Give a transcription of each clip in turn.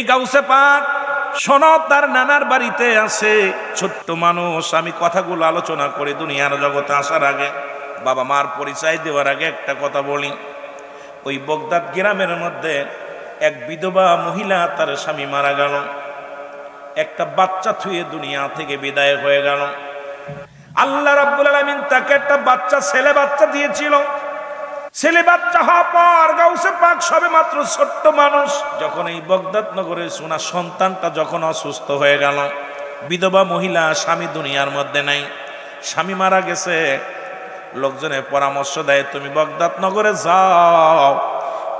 এই গাউসে পাক, সনদ তার নানার বাড়িতে আছে। ছোট্ট মানুষ, আমি কথাগুলো আলোচনা করে দুনিয়ার জগতে আসার আগে, বাবা মার পরিচয় দেওয়ার আগে একটা কথা বলি। ওই বগদাদ গ্রামের মধ্যে এক বিধবা মহিলা তার স্বামী মারা গেল। একটা বাচ্চা থুয়ে দুনিয়া থেকে বিদায় হয়ে গেল। আল্লাহ রাব্বুল আলামিন তাকে একটা বাচ্চা, ছেলে বাচ্চা দিয়েছিল। ছেলে বাচ্চা হওয়ার পর গাউসে পাক সবে মাত্র ছোট্ট মানুষ। যখন এই বগদাদ নগরে সোনা সন্তানটা যখন অসুস্থ হয়ে গেল, বিধবা মহিলা স্বামী দুনিয়ার মধ্যে নাই। স্বামী মারা গেছে। লোকজনে পরামর্শ দেয়, তুমি বগদাদ নগরে যাও,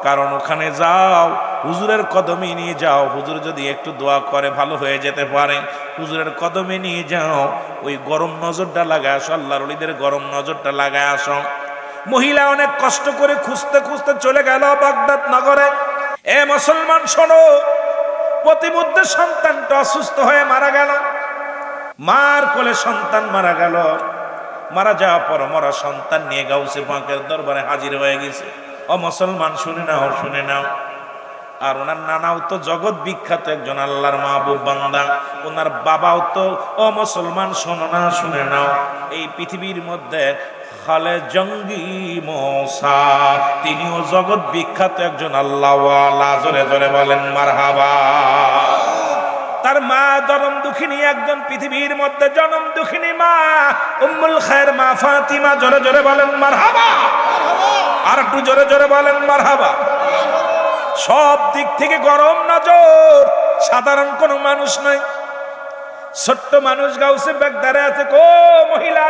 কারণ ওখানে যাও, হুজুরের কদমে নিয়ে যাও। হুজুর যদি একটু দোয়া করে, ভালো হয়ে যেতে পারে। হুজুরের কদমে নিয়ে যাও, ওই গরম নজরটা লাগায় আসো, আল্লাহর অলিদের গরম নজরটা লাগায় আসো। মহিলা অনেক কষ্ট করে খুঁজতে খুঁজতে চলে গেল বাগদাদ নগরে। এ মুসলমান, শোনো, প্রতিমধ্যে সন্তানটা অসুস্থ হয়ে মারা গেল। মার কোলে সন্তান মারা গেল। মারা যাওয়ার পর মরা সন্তান নিয়ে গাউসে পাঁকের দরবারে হাজির হয়ে গেছে। ও মুসলমান, শুনে নাও শুনে নাও। আর ওনার নানাও তো জগৎ বিখ্যাত একজন আল্লাহর মাহবুব বান্দা। ওনার বাবাও তো, ও মুসলমান, শোনো না, শুনে নাও। এই পৃথিবীর মধ্যে খালে জঙ্গি মশা তিনিও জগৎ বিখ্যাত একজন আল্লাহওয়ালা। জোরে জোরে বলেন, মারহাবা। তার মা জনম দুঃখিনী, একজন পৃথিবীর মধ্যে জনম দুঃখিনী মা। উম্মুল খায়ের মা ফাতিমা, জোরে জোরে বলেন, মারহাবা। আর একটু জোরে জোরে বলেন, মারহাবা। সব দিক থেকে গরম নজর। সাধারণ কোনো মানুষ নয়। ছোট্ট মানুষ গাউসে ব্যাগদারে আছে, কো মহিলা,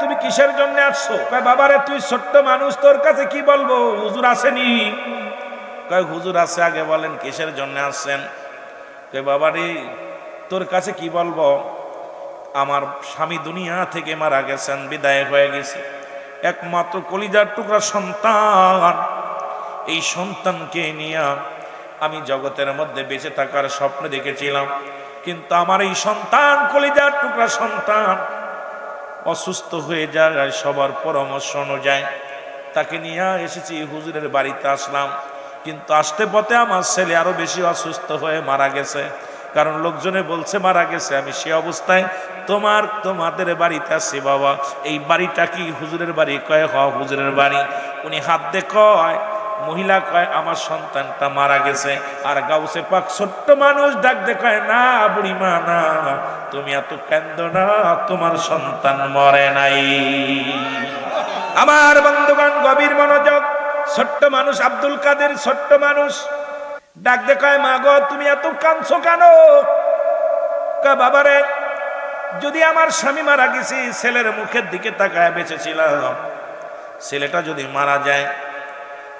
তুমি কিসের জন্য আসছো? কয়, বাবারে, তুই ছোট্ট মানুষ, তোর কাছে কি বলব? হুজুর আসেনি। কয়, হুজুর আছে আগে বলেন, কিসের জন্য আসছেন? কয়, বাবারে, তোর কাছে কি বলব? আমার স্বামী দুনিয়া থেকে মারা গেছেন, বিদায় হয়ে গেছে। একমাত্র কলিজার টুকরা সন্তান। এই সন্তানকে নিয়ে আমি জগতের মধ্যে বেঁচে থাকার স্বপ্ন দেখেছিলাম। কিন্তু আমার এই সন্তান, কলিজার টুকরা সন্তান, অসুস্থ হয়ে যায়, সবার পরামর্শ অনুযায়ী তাকে নিয়ে এসেছি, হুজুরের বাড়িতে আসলাম। কিন্তু আসতে পথে আমার ছেলে আরও বেশি অসুস্থ হয়ে মারা গেছে। কারণ লোকজনে বলছে, মারা গেছে, আমি সে অবস্থায় তোমার, তোমাদের বাড়িতে আসছি বাবা। এই বাড়িটা কি হুজুরের বাড়ি? কয়, হ, হুজুরের বাড়ি। উনি হাত দিয়ে কয় মহিলা কয়, আমার সন্তানটা মারা গেছে। আর গাউসে পাক ছোট্ট মানুষ ডাক দেখায় না বুড়িমা না তুমি এত কেন্দ না, তোমার সন্তান মরে নাই। আমার বন্ধুগণ, গভীর মনোযোগ, ছোট্ট মানুষ, আব্দুল কাদের ছোট্ট মানুষ, ডাক দেখায় মা গো, তুমি এত কাঁদছো কেন? কয়, বাবারে, যদি আমার স্বামী মারা গেছি, ছেলের মুখের দিকে তাকায় বেঁচেছিলাম। ছেলেটা যদি মারা যায়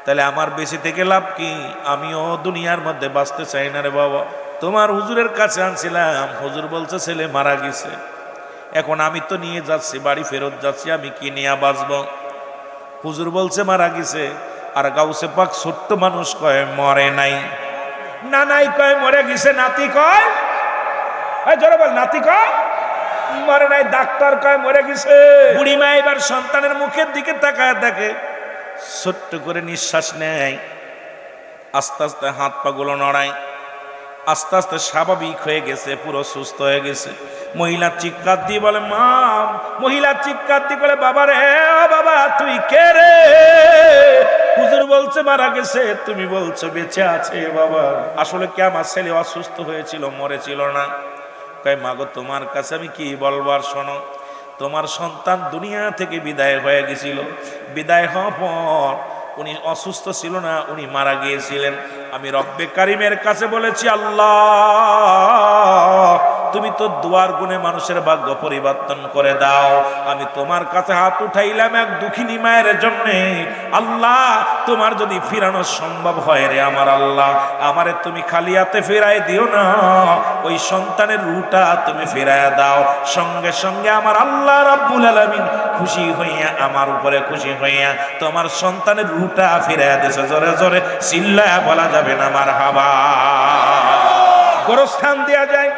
তাহলে আমার বেশি থেকে লাভ কি? আমিও দুনিয়ার মধ্যে বাঁচতে চাই না রে বাবা। তোমার হুজুরের কাছে আনছিলাম, হুজুর বলছে, ছেলে মারা গেছে। এখন আমি তো নিয়ে যাচ্ছি, বাড়ি ফেরত যাচ্ছি, আমি কি নিয়ে বাঁচব? হুজুর বলছে, মারা গেছে। আর গাউসে পাক ছোট্ট মানুষ কয়, মরে নাই। না নাই কয়, মরে গেছে। নাতি কয় জোরে বল, নাতি কয়, মরে নাই। ডাক্তার কয়, মরে গেছে। বুড়িমা এবার সন্তানের মুখের দিকে তাকায় দেখে ছোট্ট করে নিঃশ্বাস নেয়। আস্তে আস্তে হাত পাগুলো নড়ায়। আস্তে আস্তে স্বাভাবিক হয়ে গেছে, পুরো সুস্থ হয়ে গেছে। মহিলা চিৎকার দিয়ে বলে, মা, মহিলা চিৎকার দিয়ে বলে, বাবা রে বাবা, তুই কে রে? হুজুর বলছে, মারা গেছে। তুমি বলছো, বেঁচে আছে বাবা। আসলে কি আমার ছেলে অসুস্থ হয়েছিল, মরেছিল না? কয় মাগো তোমার কাছে আমি কি বলবার শোনো তোমার সন্তান দুনিয়া থেকে বিদায় হয়ে গেছিল। বিদায় হওয়ার পর উনি অসুস্থ ছিল না, উনি মারা গিয়েছিলেন। আমি রব্বে কারিমের কাছে বলেছি, আল্লাহ তুমি তো দুয়ার গুণে মানুষের ভাগ্য পরিবর্তন করে দাও। আমি তোমার কাছে হাত উঠাইলাম এক দুঃখিনী মায়ের জন্যে। আল্লাহ, তোমার যদি ফিরানো সম্ভব হয় রে আমার আল্লাহ, আমারে তুমি খালি হাতে ফেরাই দিও না। ওই সন্তানের রুটা তুমি ফেরাই দাও। সঙ্গে সঙ্গে আমার আল্লাহ রাব্বুল আলামিন খুশি হইয়া, আমার উপরে খুশি হইয়া তোমার সন্তানের রুটা ফিরাই দিছে। জোরে জোরে চিল্লায়া বলা যাবে না আমার হাবা গোরস্থান দেয়া যায়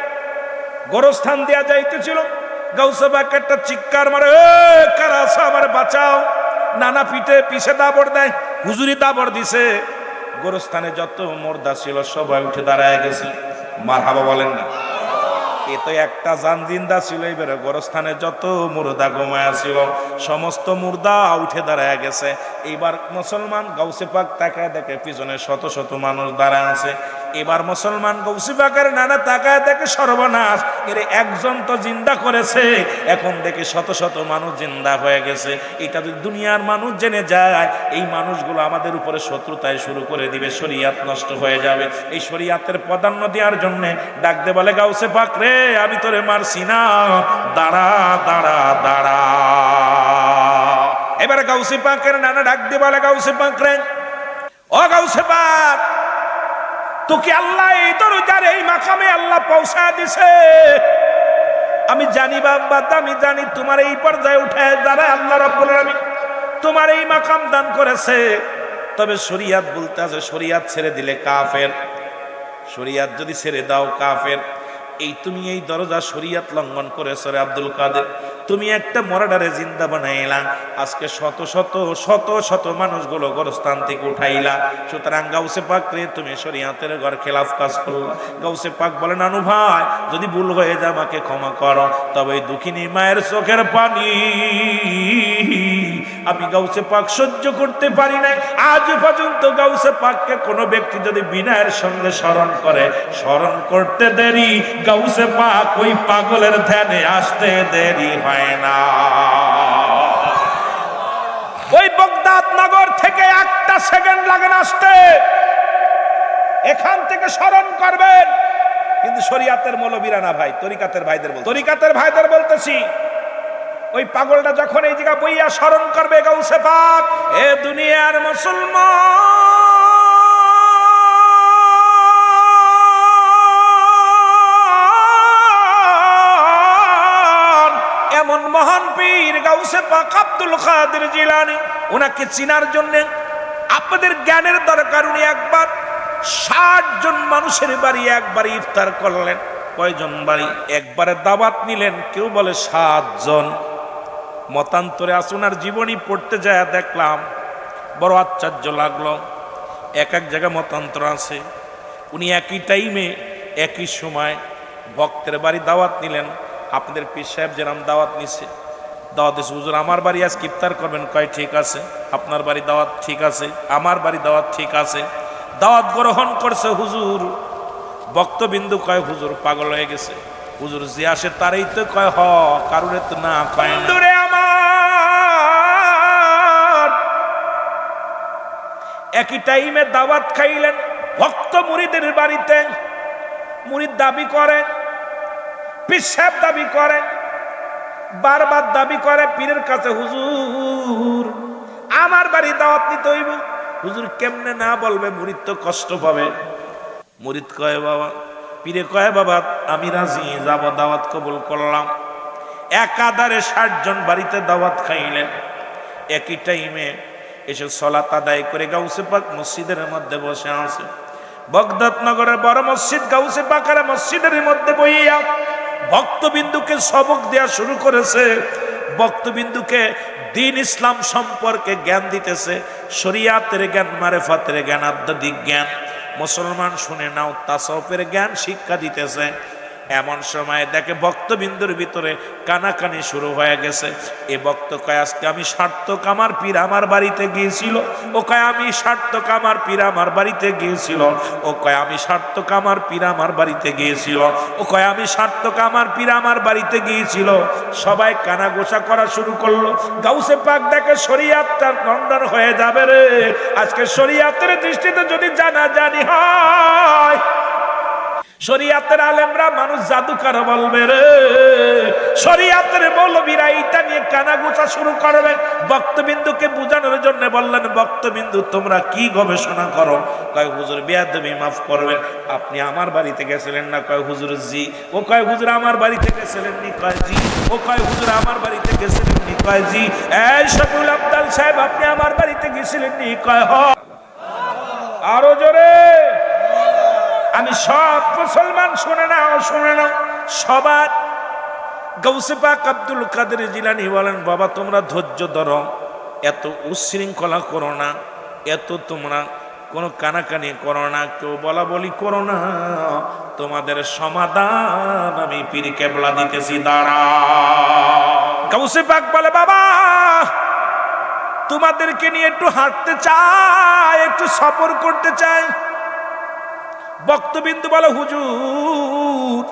গোরস্থান দেয়া যাইতেছিল। গৌসবাক একটা চিৎকার মারে "এ, কারা আছো আমার বাঁচাও? নানা পিঠে পিছে দাবড় দেয় হুজুরি দাবড় দিছে। গোরস্থানে যত মোর্দা ছিল সবাই উঠে দাঁড়ায় গেছে। মার হাবা বলেন না। এ তো একটা জান জিন্দা ছিল এবারে গোরস্থানে যত মুর্দা ঘুমায়া ছিল সমস্ত মুর্দা উঠে দাঁড়ায় গেছে। এইবার মুসলমান গৌসে পাক তাকায় দেখে পিছনে শত শত মানুষ দাঁড়ায় আছে। এবার মুসলমান গৌসি পাকের নানা তাকায় দেখে সর্বনাশ। এর একজন তো জিন্দা করেছে, এখন দেখে শত শত মানুষ জিন্দা হয়ে গেছে। এটা যদি দুনিয়ার মানুষ জেনে যায়, এই মানুষগুলো আমাদের উপরে শত্রুতায় শুরু করে দিবে, শরিয়াত নষ্ট হয়ে যাবে। এই শরিয়াতের প্রাধান্য দেওয়ার জন্য ডাক দে বলে, গাউসে পাক রে, আমি তোরে মারছি না। দাঁড়া দাঁড়া দাঁড়া। এবারে গাউসে পাকের নানা ডাক দে বলে, গাউসে পাক রে। ও গাউসে পাক! তোকে আল্লাহ এই দরজার, এই মাকামে আল্লাহ পৌঁছা দিছে। আমি জানি বাবা, আমি জানি তোমার এই পর্যায়ে উঠে যারা আল্লাহ রব্বুল আলামিন তোমার এই মাকাম দান করেছে। তবে শরিয়াত বলতে আছে, শরিয়াত ছেড়ে দিলে কাফের। শরিয়াত যদি ছেড়ে দাও কাফের। এই তুমি এই দরজা শরিয়াত লঙ্ঘন করেছ রে আব্দুল কাদের। তুমি একটা মরাডারে জিন্দা বানাইলা, আজকে শত শত শত শত মানুষগুলো গরস্থান থেকে উঠাইলা। সুতরাং গাউসে পাক রে তুমি শরিয়াতের ঘর খেলাফ কাজ করলা। গাউসে পাক বলেন আনু ভাই, যদি ভুল হয়ে যায় আমাকে ক্ষমা করো। তবে দুঃখিনী মায়ের চোখের পানি আমি গাউসে পাক সহ্য করতে পারি নাই। আজ পর্যন্ত গাউসে পাককে কোনো ব্যক্তি যদি বিনয়ের সঙ্গে স্মরণ করে, স্মরণ করতে দেরি, গাউসে পাক ওই পাগলের ধ্যানে আসতে দেরি হয় না। ওই বগদাদ নগর থেকে একটা সেকেন্ড লাগে না আসতে। এখান থেকে স্মরণ করবেন। কিন্তু শরিয়াতের মৌলবীরা না ভাই, তরিকাতের ভাইদের বল তরিকাতের ভাইদের বলতেছি ওই পাগলটা যখন এই জায়গা বইয়া স্মরণ করবে গৌসে পাক, এ দুনিয়ার মুসলমান। এমন মহান পীর গাউসে পাক আব্দুল কাদের জিলানি ওনাকে চিনার জন্যে আপনাদের জ্ঞানের দরকার, উনি একবার ষাট জন মানুষের বাড়ি একবার ইফতার করলেন। কয়জন বাড়ি? একবারে দাবাত নিলেন, কেউ বলে সাতজন। মতান্তরে আসুনার জীবনী পড়তে যায় দেখলাম, বড় আশ্চর্য লাগল। এক এক জায়গায় মতান্তর আছে। উনি একই টাইমে একই সময় ভক্তের বাড়ি দাওয়াত নিলেন। আপনাদের পীর সাহেব যেরাম দাওয়াত নিছে। দাওয়াত দিছে, হুজুর, আমার বাড়ি আজ ইফতার করবেন। কয়, ঠিক আছে। আপনার বাড়ি দাওয়াত ঠিক আছে। আমার বাড়ি দাওয়াত ঠিক আছে। দাওয়াত গ্রহণ করছে হুজুর। বক্তবিন্দু কয়, হুজুর, পাগল হয়ে গেছে। হুজুর, যে আসে তারই তো কয়, হ, কারুরে তো না কয় একই টাইমে দাওয়াত খাইলেন। ভক্ত মুড়িদের বাড়িতে মুরিদ দাবি করে পিসাব দাবি করে, বারবার দাবি করে, পীরের কাছে, হুজুর, আমার বাড়ি দাওয়াত নিতে হইব। হুজুর কেমনে না বলবে মুরিদ তো কষ্ট পাবে। মুরিদ কয়, বাবা, পীরে কয়, বাবা, আমি রাজি, যাব, দাওয়াত কবুল করলাম। একাধারে ষাট জন বাড়িতে দাওয়াত খাইলেন। একই টাইমে এসে সলাত আদায় করে গাউসে পাক মসজিদের মধ্যে বসে আছে। বগদাদ নগরের বড় মসজিদ গাউসে পাকার মসজিদের মধ্যে বইয়া ভক্তবিন্দুকে সবক দেয়া শুরু করেছে। ভক্তবিন্দুকে দিন ইসলাম সম্পর্কে জ্ঞান দিতেছে, শরিয়াতের জ্ঞান, মারেফাতের জ্ঞান, আধ্যাত্মিক জ্ঞান। মুসলমান শুনে নাও তাসফের জ্ঞান শিক্ষা দিতেছে। এমন সময় দেখে ভক্তবিন্দুর ভিতরে কানাকানি শুরু হয়ে গেছে। এ ভক্ত কয়, আজকে আমি সার্থক আমার পীর আমার বাড়িতে গিয়েছিল। ও কয়, আমি সার্থক আমার পীর আমার বাড়িতে গিয়েছিল। ও কয়, আমি সার্থক আমার পীর আমার বাড়িতে গিয়েছিল। ও কয়, আমি সার্থক আমার পীর আমার বাড়িতে গিয়েছিল। সবাই কানা গোসা করা শুরু করল। গাউসে পাক দেখে শরিয়াতটা নন্দন হয়ে যাবে রে। আজকে শরিয়াতের দৃষ্টিতে যদি জানা জানি হয় শরিয়াতের আলেমরা মানুষ জাদুকার বলবে রে। শরিয়াতের মৌলবীরা এইটা নিয়ে কানাগুচা শুরু করবে। বক্তবিন্দুকে বুঝানোর জন্য বললেন বক্তবিন্দু তোমরা কি গবেষণা করো? কয়, হুজুর, বেয়াদবি মাফ করবেন। আপনি আমার বাড়িতে গেছিলেন না? কয়, হুজুর, জি। ও কয়, হুজুর, আমার বাড়িতে গেছিলেন নি? কয়, জি। ও কয়, হুজুর, আমার বাড়িতে গেছিলেন নি? কয়, জি। এই শকুল আব্দাল সাহেব, আপনি আমার বাড়িতে গেছিলেন নি? কয়, হ। আরও জোরে। আমি সব মুসলমান শুনে নাও শুনে নাও। সবার গৌসে পাক আব্দুল কাদের জিলানি বলেন, বাবা, তোমরা ধৈর্য ধরো, এত উচ্ছৃঙ্খলা করো না, এত তোমরা কোনো কানাকানি করো না, কেউ বলা বলি করো না। তোমাদের সমাধান আমি পীর কেবলা দিতেছি, দাঁড়া। কাউসে পাক বলে, বাবা, তোমাদেরকে নিয়ে একটু হাঁটতে চাই, একটু সফর করতে চাই বক্তবিন্দু বলে, হুজুর,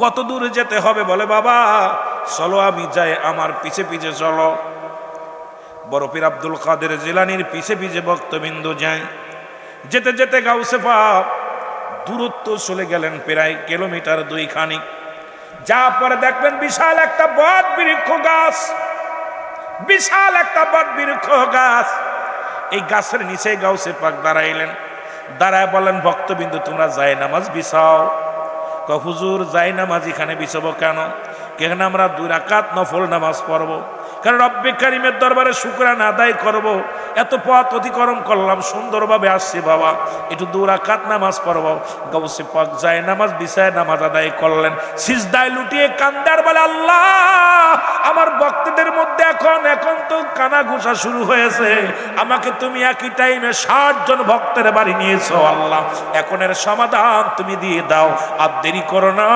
কত দূরে যেতে হবে? বলে, বাবা, চলো আমি যাই, আমার পিছে পিছে চলো। বরফির আব্দুল কাদের জিলানির পিছে পিছে বক্তবিন্দু যায়। যেতে যেতে গাউসে পাপ দূরত্ব চলে গেলেন প্রায় কিলোমিটার দুই খানিক যা পরে দেখবেন বিশাল একটা বট বৃক্ষ গাছ, বিশাল একটা বট বৃক্ষ গাছ। এই গাছের নিচে গাউসে পাক দাঁড়াইলেন। দাঁড়ায় বলেন, ভক্তবিন্দু, তোমরা যায় নামাজ বিছাও হুজুর যাই নামাজ এখানে বিছাবো কেন? কেন আমরা দুই রাকাত নফল নামাজ পড়ব। কারণ রব্বে কারিমের দরবারে শুক্রান আদায় করব। এত পথ অতিক্রম করলাম, সুন্দরভাবে আসছি বাবা। একটু দু রাকাত নামাজ পড়ব। গৌসে পাক যায় নামাজ, বিছায় নামাজ আদায় করলেন। সিজদায় লুটিয়ে কান্দার বলে, আল্লাহ, আমার ভক্তদের মধ্যে এখন এখন তো কানা ঘুষা শুরু হয়েছে। আমাকে তুমি একই টাইমে ষাট জন ভক্তের বাড়ি নিয়েছো, আল্লাহ। এখন এর সমাধান তুমি দিয়ে দাও। আর দেরি করো না।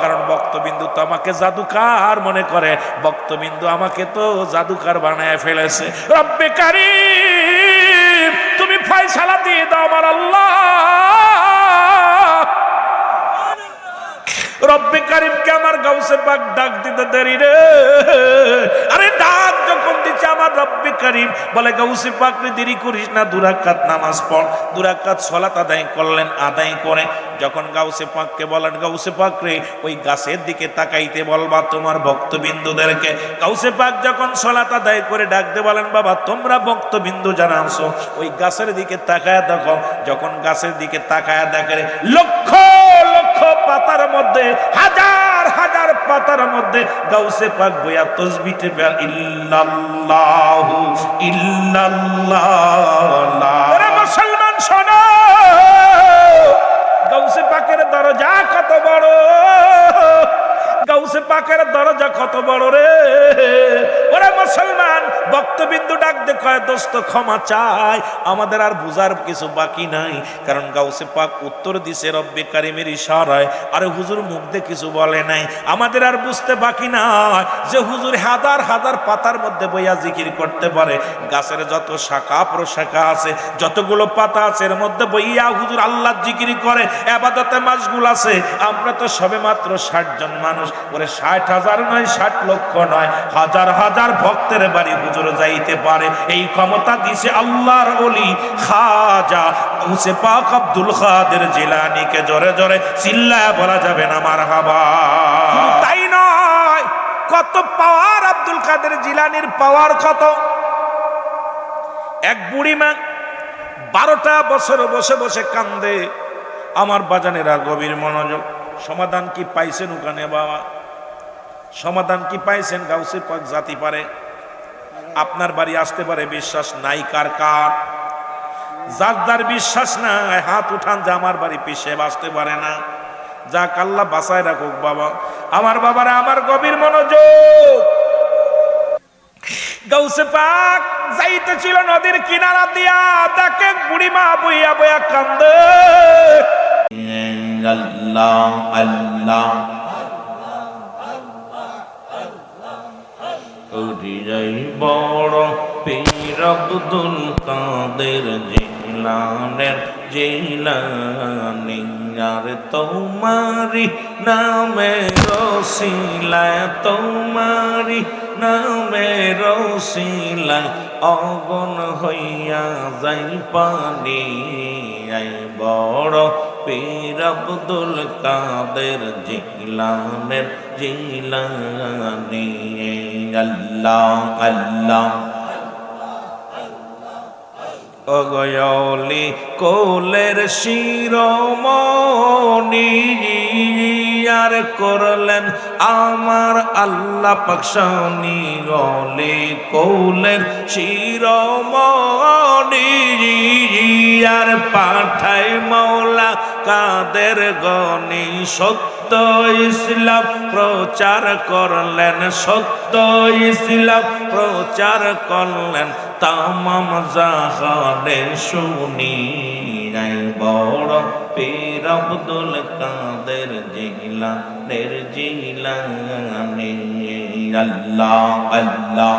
কারণ ভক্তবিন্দু তো আমাকে জাদুকার মনে করে। ভক্তবিন্দু আমাকে তো জাদুকার বানায় ফেলেছে। রব্বে কারিম, তুমি ফয়সালা দিয়ে দাও আমার আল্লাহ। রব্বে কারিমকে আমার গাউসে পাক ডাক দিতে দেরি রে। আরে ডাক যখন আমার রব্বে কারিম, বলে গাউসে পাক রে দেরি করিস না দুরাকাত নামাজ পড়। দুরাকাত সলাত আদায় করলেন, আদায় করে যখন গাউসে পাককে বলেন, গাউসে পাক রে ওই গাছের দিকে তাকাইতে বলবা তোমার ভক্তবিন্দুদেরকে। গাউসে পাক যখন সলাত আদায় করে ডাকতে বলেন, বাবা, তোমরা ভক্তবিন্দু যারা আছো ওই গাছের দিকে তাকায় দেখো। যখন গাছের দিকে তাকায় দেখে, লক্ষ লক্ষ পাতার মধ্যে হাজার হাজার হাজার পাতার মধ্যে গাউসে পাক বইয়া তসবিতে ইল্লাল্লাহু, ইল্লাল্লাহ। মুসলমান, শোনো। গাউসে পাকের দরজা কত বড়। গাউসে পাকের দরজা কত বড় রে? ওরে মুসলমান বক্তবিন্দু ডাক দেখয় দোস্ত, ক্ষমা চাই। আমাদের আর বুঝার কিছু বাকি নাই। কারণ গাউসে পাক উত্তর দিছে, রব্বে কারিমের ইশারায়। আরে হুজুর মুখ দিয়ে কিছু বলে নাই। আমাদের আর বুঝতে বাকি নাই যে হুজুর হাজার হাজার পাতার মধ্যে বইয়া জিকির করতে পারে। গাছের যত শাখা, প্রশাখা আছে, যতগুলো পাতা আছে, এর মধ্যে বইয়া হুজুর আল্লাহ জিকির করে। আবাদতে মাসগুল আছে। আমরা তো সবে মাত্র ষাট জন মানুষ ওরে ষাট হাজার নয়, ষাট লক্ষ নয়, হাজার হাজার ভক্তের বাড়ি হুজুর যাইতে পারে। এই ক্ষমতা দিছে আল্লাহর অলি খাজা উসে পাক আব্দুল খাদের জিলানিকে জোরে জোরে চিল্লায় বলা যাবে না মার হাবা তাই নয়, কত পাওয়ার আব্দুল কাদের জিলানির পাওয়ার কত? এক বুড়ি মা বারোটা বছর বসে বসে কান্দে, আমার বাজানেরা গভীর মনোযোগ সমাধান কি পাইছেন ওখানে বাবা? সমাধান কি পাইছেন গাউসে পাক জাতি পারে? আপনার বাড়ি আসতে পারে বিশ্বাস নাই, কার কার? যার যার বিশ্বাস নাই, হাত উঠান যে আমার বাড়ি পিছিয়ে আসতে পারে না। যা কাল্লা বাসায় রাখুক বাবা। আমার বাবারা, আমার গভীর মনোযোগ। গৌসে পাক যাইতে ছিল নদীর কিনারা দিয়া, তাকে বুড়িমা বইয়া বইয়া কান্দে। আল্লাহ আল্লাহ হৃদয় বড় পীর আব্দুল কাদের জিলানের জিলানি আর তোমারি নামে রসিলায় তোমারি নামে রসিলায় অগন হইয়া যাই পানি বড় পীর আব্দুল কাদের জিলানের জিলানি আল্লাহ আল্লাহ। অগয়লি কোলের শিরমণি আর করলেন আমার আল্লাহ পাকসানি গলে। কোলের শিরমণি আর পাঠায় মৌলা কাদের গনি? সত্য ইসলাম প্রচার করলেন, সত্য ইসলাম প্রচার করলেন। তামাম জাহানে শুনি বড় পীর আব্দুল কাদের জিলানের জিলানি। আল্লাহ আল্লাহ।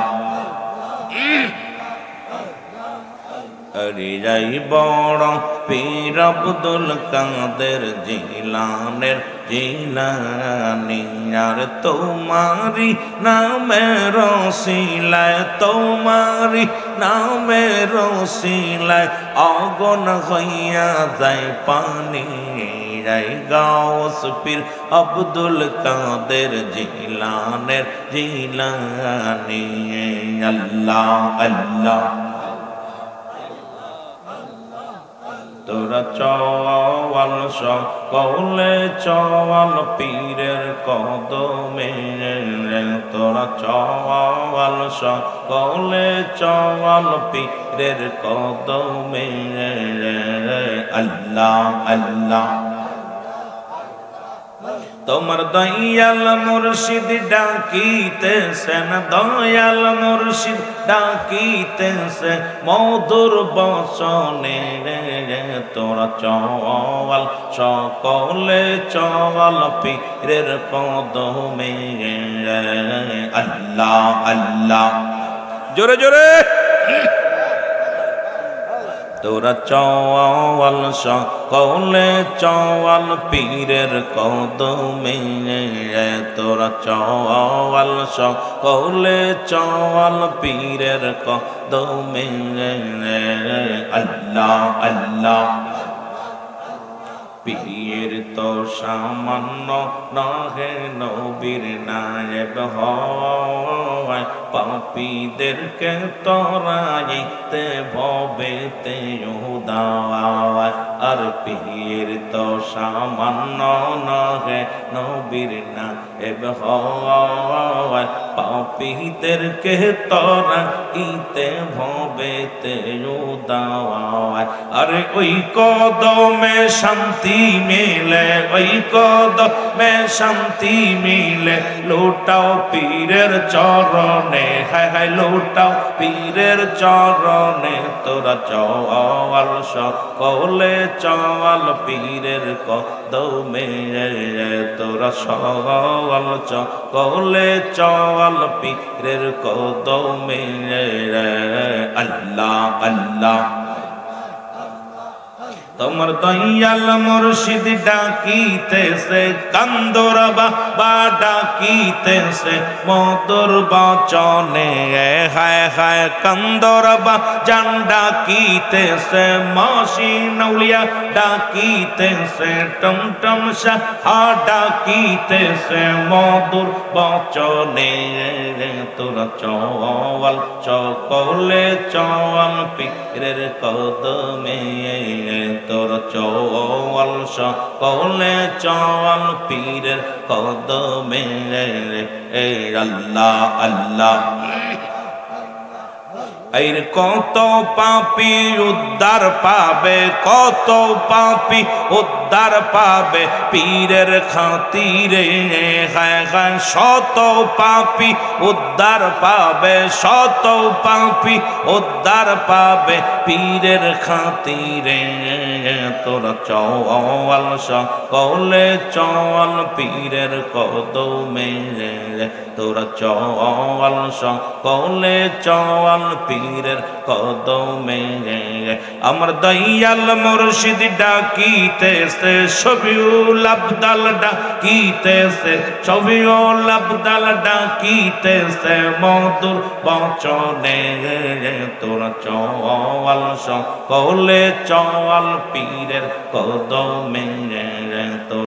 হরি যাই বড় পীর আব্দুল কাদের জিলানের জিলানি। আর তোমারি নামে রসিলায় তোমারি নামে রসিলায় অগন হইয়া যায় পানি। যাই গাউস পীর আব্দুল কাদের জিলানের জিলানি। আল্লাহ আল্লাহ। তোরা চওয়াল সকলে চওয়াল পীরের কদমে তোরা চওয়াল সকলে চওয়াল পীরের কদমে আল্লাহ আল্লাহ। তোমার দয়াল মুর্শিদ ডাকিতেছেন দয়াল মুর্শিদ ডাকিতেছে, মধুর বসনে তোরা চওয়াল, সকলে চওয়াল পীরের কদমে আল্লাহ আল্লাহ। জোরে জোরে। তোরা চওয়াল সকলে চওয়াল পীরের কদমে। তোরা চওয়াল সকলে চওয়াল পীরের কদমে। আল্লাহ আল্লাহ। পীর তো সামান্য নহে নবীর নায়ক হয়। পাপীদেরকে তরাইতে ভবেতে উদাওয়ায় আর পীর তো সামান্য নহে, নবীর নায়ক হয় পাপীদেরকে তরাইতে ভবেতে উদাওয়ায় আরে ওই কদমে শান্তি মিলে, ওই কদমে শান্তি মিলে, লোটাও পীরের চরণে। হায় হায়, লোটাও পীরের চরণে। তোরা চওয়াল সকলে, চওয়াল পীরের কদমে। তোরা সওয়াল সকলে, চওয়াল পীরের কদমে। আল্লাহ আল্লাহ। তোমার দয়াল মুর্শিদ ডাকিতেছে কান্দর বাবা ডাকিতেছে মধুর বচনে হায় হায় কান্দর বা জান ডাকিতেছে মাসি নৌলিয়া ডাকিতেছে টমটম শাহ ডাকিতেছে মধুর বচনে তোরা চওয়াল, চকলে চওয়াল পীরের কদমে তোর চওয়াল সকলে চওয়াল পীরের কদমে এ আল্লাহ আল্লাহ। এর কত পাপি উদ্ধার পাবে, কত পাপি উদ্ধার পাবে? পীরের খাতিরে হায় হায় শত পাপি উদ্ধার পাবে, শত পাপি উদ্ধার পাবে। পীরের খাতিরে তোরা চওয়াল, সকলে চওয়াল পীরের কদমে। তোরা চওয়াল, সকলে চওয়াল পীরের কদমে। আমার দয়াল মুর্শিদ ডাকিতেছে সবিউল আবদাল ডাকিতেছে সবিউল আবদাল ডাকিতেছে, মধুর বচনে। তোরা চওয়াল, সকলে চওয়াল পীরের কদমে। তোরা